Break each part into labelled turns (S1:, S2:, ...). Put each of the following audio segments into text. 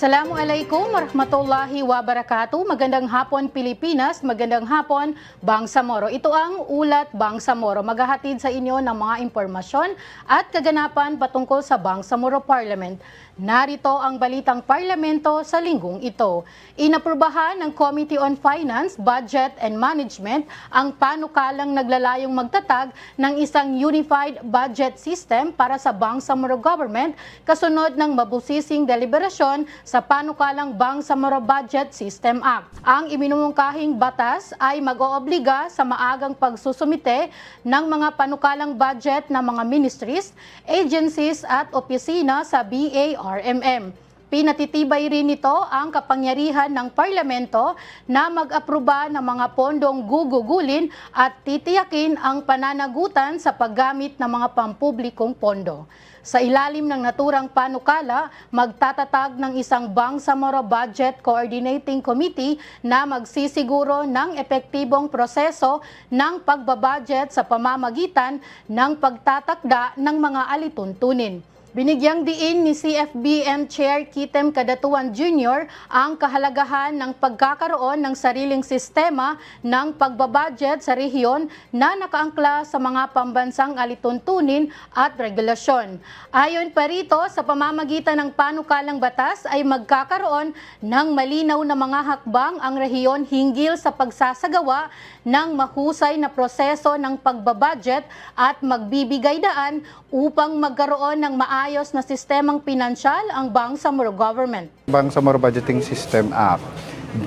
S1: Assalamualaikum warahmatullahi wabarakatuh. Magandang hapon Pilipinas, magandang hapon Bangsamoro. Ito ang Ulat Bangsamoro. Maghahatid sa inyo ng mga impormasyon at kaganapan patungkol sa Bangsamoro Parliament. Narito ang balitang parlamento sa linggong ito. Inaprubahan ng Committee on Finance, Budget and Management ang panukalang naglalayong magtatag ng isang unified budget system para sa Bangsamoro Government kasunod ng mabusising deliberasyon sa panukalang Bangsamoro Budget System Act. Ang iminumungkahing batas ay mag-oobliga sa maagang pagsusumite ng mga panukalang budget ng mga ministries, agencies at opisina sa BARMM. Pinatitibay rin nito ang kapangyarihan ng parlamento na mag-aproba ng mga pondong gugugulin at titiyakin ang pananagutan sa paggamit ng mga pampublikong pondo. Sa ilalim ng naturang panukala, magtatatag ng isang Bangsamoro Budget Coordinating Committee na magsisiguro ng epektibong proseso ng pagbabudget sa pamamagitan ng pagtatakda ng mga alituntunin. Binigyang diin ni CFBM Chair Kitem Kadatuan Jr. ang kahalagahan ng pagkakaroon ng sariling sistema ng pagbabudget sa rehiyon na nakaangkla sa mga pambansang alituntunin at regulasyon. Ayon pa rito, sa pamamagitan ng panukalang batas ay magkakaroon ng malinaw na mga hakbang ang rehiyon hinggil sa pagsasagawa ng mahusay na proseso ng pagbabudget at magbibigay daan upang magkaroon ng maayos na sistemang pinansyal ang Bangsamoro Government.
S2: Bangsamoro Budgeting System Act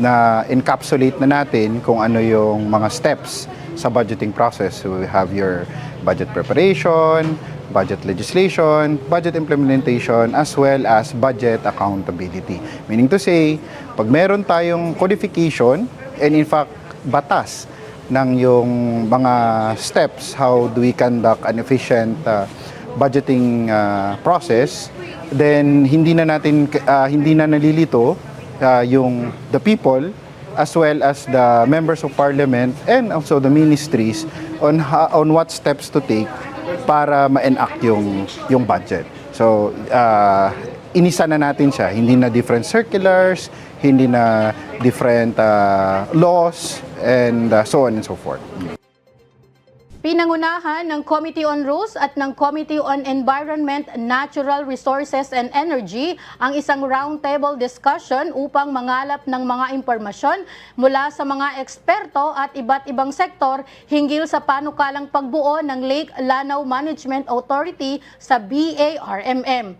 S2: na encapsulate na natin kung ano yung mga steps sa budgeting process. So we have your budget preparation, budget legislation, budget implementation, as well as budget accountability. Meaning to say, pag meron tayong codification and in fact batas ng yung mga steps how do we conduct an efficient uh, budgeting uh, process then hindi na natin uh, hindi na nalilito uh, yung the people as well as the members of parliament and also the ministries on ha- on what steps to take para ma-enact yung yung budget. So uh, inisa na natin siya, hindi na different circulars, hindi na different uh, laws and uh, so on and so forth.
S1: Pinangunahan ng Committee on Rules at ng Committee on Environment, Natural Resources and Energy ang isang roundtable discussion upang mangalap ng mga impormasyon mula sa mga eksperto at iba't ibang sektor hinggil sa panukalang pagbuo ng Lake Lanao Management Authority sa BARMM.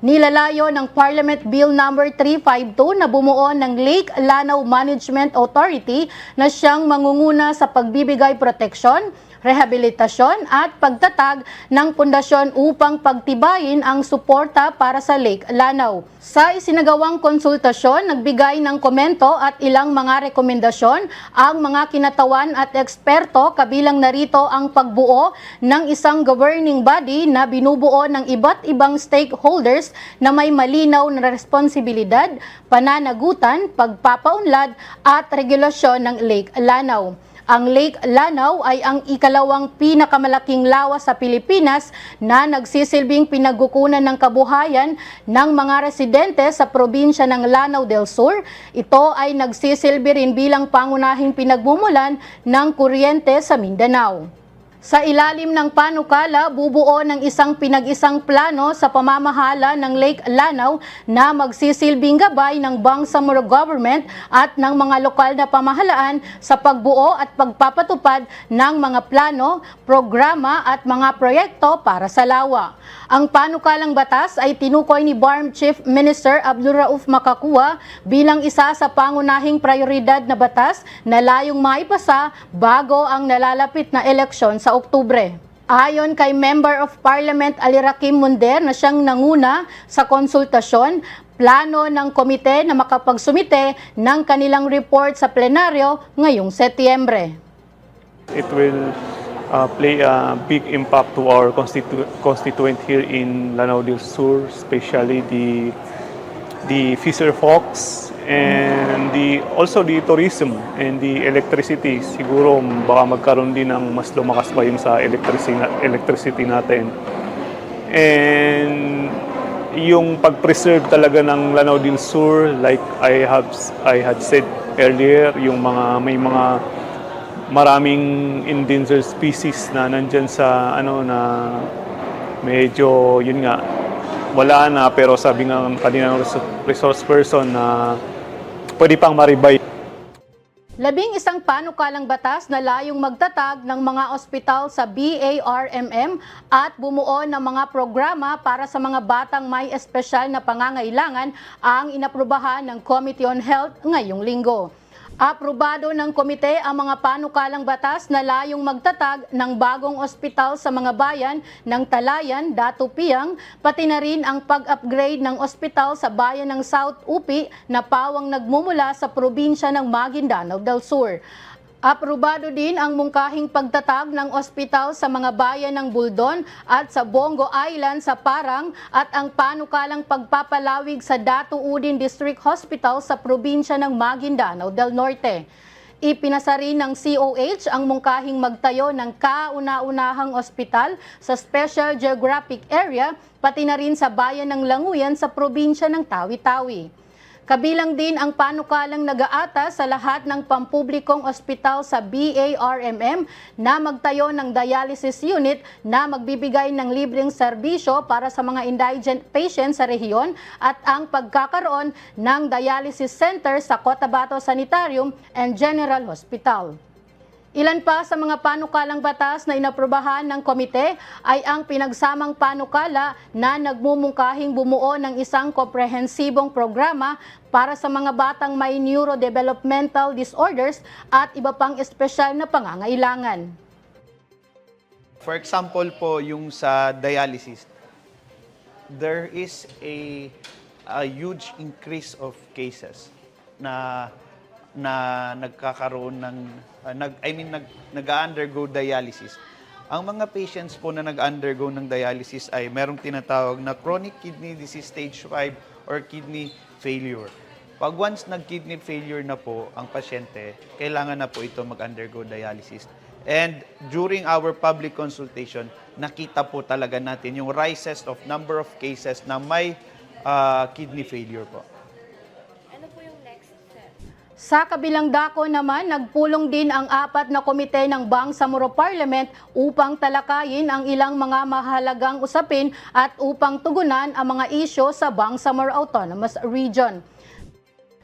S1: Nilalayo ng Parliament Bill No. 352 na bumuo ng Lake Lanao Management Authority na siyang mangunguna sa pagbibigay proteksyon, rehabilitasyon at pagtatag ng pundasyon upang pagtibayin ang suporta para sa Lake Lanao. Sa isinagawang konsultasyon, nagbigay ng komento at ilang mga rekomendasyon ang mga kinatawan at eksperto kabilang narito ang pagbuo ng isang governing body na binubuo ng iba't ibang stakeholders na may malinaw na responsibilidad, pananagutan, pagpapaunlad at regulasyon ng Lake Lanao. Ang Lake Lanao ay ang ikalawang pinakamalaking lawa sa Pilipinas na nagsisilbing pinagkukunan ng kabuhayan ng mga residente sa probinsya ng Lanao del Sur. Ito ay nagsisilbi rin bilang pangunahing pinagmumulan ng kuryente sa Mindanao. Sa ilalim ng panukala, bubuo ng isang pinag-isang plano sa pamamahala ng Lake Lanao na magsisilbing gabay ng Bangsamoro Government at ng mga lokal na pamahalaan sa pagbuo at pagpapatupad ng mga plano, programa at mga proyekto para sa lawa. Ang panukalang batas ay tinukoy ni BARM Chief Minister Abdul Rauf Makakua bilang isa sa pangunahing prioridad na batas na layong maipasa bago ang nalalapit na eleksyon sa Oktubre. Ayon kay Member of Parliament Alirakim Munder na siyang nanguna sa konsultasyon, plano ng komite na makapagsumite ng kanilang report sa plenaryo ngayong Setyembre.
S3: It will uh, play a big impact to our constitu- constituent here in Lanao del Sur, especially the the fisher folks and the also the tourism and the electricity. Siguro baka magkaroon din ng mas lumakas pa yung sa electricity, electricity natin. And yung pag-preserve talaga ng Lanao del Sur like I have I had said earlier yung mga may mga maraming endangered species na nandyan sa ano na medyo yun nga wala na pero sabi ng kaninang res- resource person na pwede pang maribay
S1: Labing isang panukalang batas na layong magtatag ng mga ospital sa BARMM at bumuo ng mga programa para sa mga batang may espesyal na pangangailangan ang inaprubahan ng Committee on Health ngayong linggo. Aprobado ng komite ang mga panukalang batas na layong magtatag ng bagong ospital sa mga bayan ng Talayan, Datupiang, pati na rin ang pag-upgrade ng ospital sa bayan ng South Upi na pawang nagmumula sa probinsya ng Maguindanao del Sur. Aprobado din ang mungkahing pagtatag ng ospital sa mga bayan ng Buldon at sa Bongo Island sa Parang at ang panukalang pagpapalawig sa Datu Udin District Hospital sa probinsya ng Maguindanao del Norte. Ipinasa rin ng COH ang mungkahing magtayo ng kauna-unahang ospital sa Special Geographic Area pati na rin sa bayan ng Languyan sa probinsya ng Tawi-Tawi. Kabilang din ang panukalang nag-aata sa lahat ng pampublikong ospital sa BARMM na magtayo ng dialysis unit na magbibigay ng libreng serbisyo para sa mga indigent patients sa rehiyon at ang pagkakaroon ng dialysis center sa Cotabato Sanitarium and General Hospital. Ilan pa sa mga panukalang batas na inaprubahan ng komite ay ang pinagsamang panukala na nagmumungkahing bumuo ng isang komprehensibong programa para sa mga batang may neurodevelopmental disorders at iba pang espesyal na pangangailangan.
S4: For example po, yung sa dialysis, there is a, a huge increase of cases na na nagkakaroon ng uh, nag I mean nag nag-undergo dialysis. Ang mga patients po na nag-undergo ng dialysis ay merong tinatawag na chronic kidney disease stage 5 or kidney failure. Pag once nag-kidney failure na po ang pasyente, kailangan na po ito mag-undergo dialysis. And during our public consultation, nakita po talaga natin yung rises of number of cases na may ah, kidney failure po.
S1: Sa kabilang dako naman, nagpulong din ang apat na komite ng Bangsamoro Parliament upang talakayin ang ilang mga mahalagang usapin at upang tugunan ang mga isyo sa Bangsamoro Autonomous Region.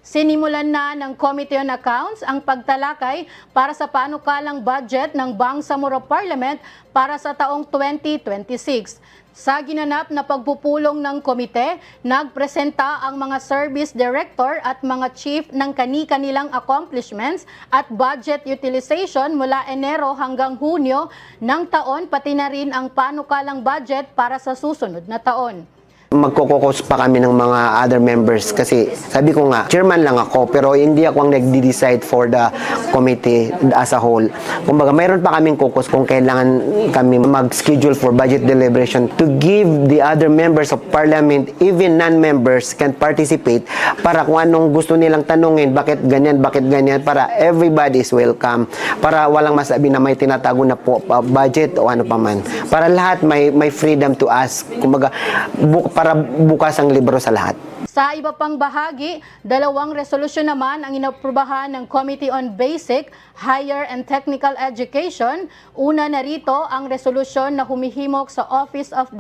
S1: Sinimulan na ng Committee on Accounts ang pagtalakay para sa panukalang budget ng Bangsamoro Parliament para sa taong 2026. Sa ginanap na pagpupulong ng komite, nagpresenta ang mga service director at mga chief ng kani-kanilang accomplishments at budget utilization mula Enero hanggang Hunyo ng taon pati na rin ang panukalang budget para sa susunod na taon.
S5: Magkokokos pa kami ng mga other members kasi sabi ko nga, chairman lang ako pero hindi ako ang nagde-decide for the committee as a whole. Kumbaga, mayroon pa kaming kokos kung kailangan kami mag-schedule for budget deliberation to give the other members of parliament, even non-members can participate para kung anong gusto nilang tanungin, bakit ganyan, bakit ganyan, para everybody is welcome. Para walang masabi na may tinatago na po uh, budget o ano pa man. Para lahat may may freedom to ask. Kumbaga, bu- para bukas ang libro sa lahat.
S1: Sa iba pang bahagi, dalawang resolusyon naman ang inaprubahan ng Committee on Basic, Higher and Technical Education. Una na rito ang resolusyon na humihimok sa Office of the